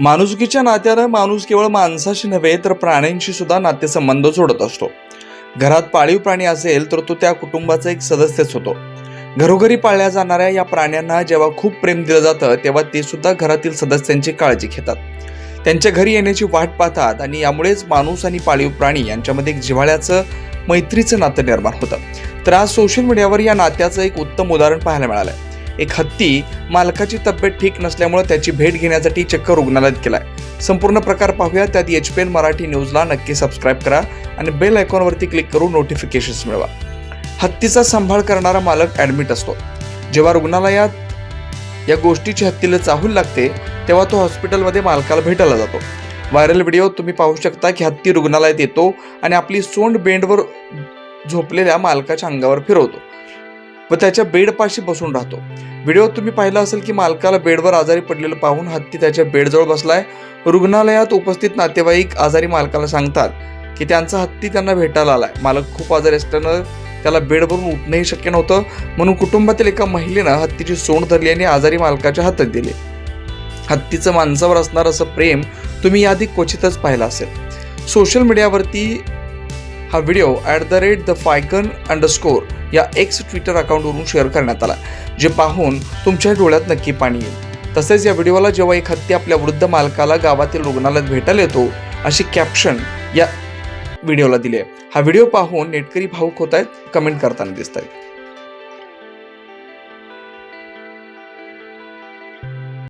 माणुसकीच्या नात्यानं माणूस केवळ माणसाशी नव्हे तर प्राण्यांशी सुद्धा नातेसंबंध जोडत असतो. घरात पाळीव प्राणी असेल तर तो त्या कुटुंबाचा एक सदस्यच होतो. घरोघरी पाळल्या जाणाऱ्या या प्राण्यांना जेव्हा खूप प्रेम दिलं जातं तेव्हा ते सुद्धा घरातील सदस्यांची काळजी घेतात. त्यांच्या घरी येण्याची वाट पाहतात आणि यामुळेच माणूस आणि पाळीव प्राणी यांच्यामध्ये एक जिव्हाळ्याचं मैत्रीचं नातं निर्माण होतं. तर आज सोशल मीडियावर या नात्याचं एक उत्तम उदाहरण पाहायला मिळालंय. एक हत्ती मालकाची तब्येत ठीक नसल्यामुळे त्याची भेट घेण्यासाठी चक्क रुग्णालयात गेलाय संपूर्ण प्रकार पाहूया. त्यात एच पी एन मराठी न्यूजला नक्की सबस्क्राईब करा आणि बेल आयकॉनवरती क्लिक करून नोटिफिकेशन्स मिळवा. हत्तीचा सांभाळ करणारा मालक ॲडमिट असतो. जेव्हा रुग्णालयात या गोष्टीची हत्तीला चाहूल लागते तेव्हा तो हॉस्पिटलमध्ये मालकाला भेटायला जातो. व्हायरल व्हिडिओ तुम्ही पाहू शकता की हत्ती रुग्णालयात येतो आणि आपली सोंड बेंडवर झोपलेल्या मालकाच्या अंगावर फिरवतो. व त्याच्या बेडपाशी बसून राहतो. व्हिडिओ तुम्ही पाहिला असेल की मालकाला बेडवर आजारी पडलेलं पाहून हत्ती त्याच्या बेडजवळ बसलाय. रुग्णालयात उपस्थित नातेवाईक आजारी मालकाला सांगतात की त्यांचा हत्ती त्यांना भेटायला आलाय. मालक खूप आजारी असल्यानं त्याला बेडवरून उठणंही शक्य नव्हतं. म्हणून कुटुंबातील एका महिलेनं हत्तीची सोंड धरली आणि आजारी मालकाच्या हातात दिले. हत्तीचं माणसावर असणार असं प्रेम तुम्ही याआधी क्वचितच पाहिलं असेल. सोशल मीडियावरती हा video at the rate the फायकन underscore या एक्स ट्विटर अकाउंटवरून शेअर करण्यात आला जे पाहून तुमच्या डोळ्यात नक्की पाणी येईल. तसेच या व्हिडिओला जेव्हा एक हत्ती आपल्या वृद्ध मालकाला गावातील रुग्णालयात भेटायला येतो अशी कॅप्शन या व्हिडिओला दिली आहे. हा व्हिडिओ पाहून नेटकरी भाऊक होत आहेत कमेंट करताना दिसत आहेत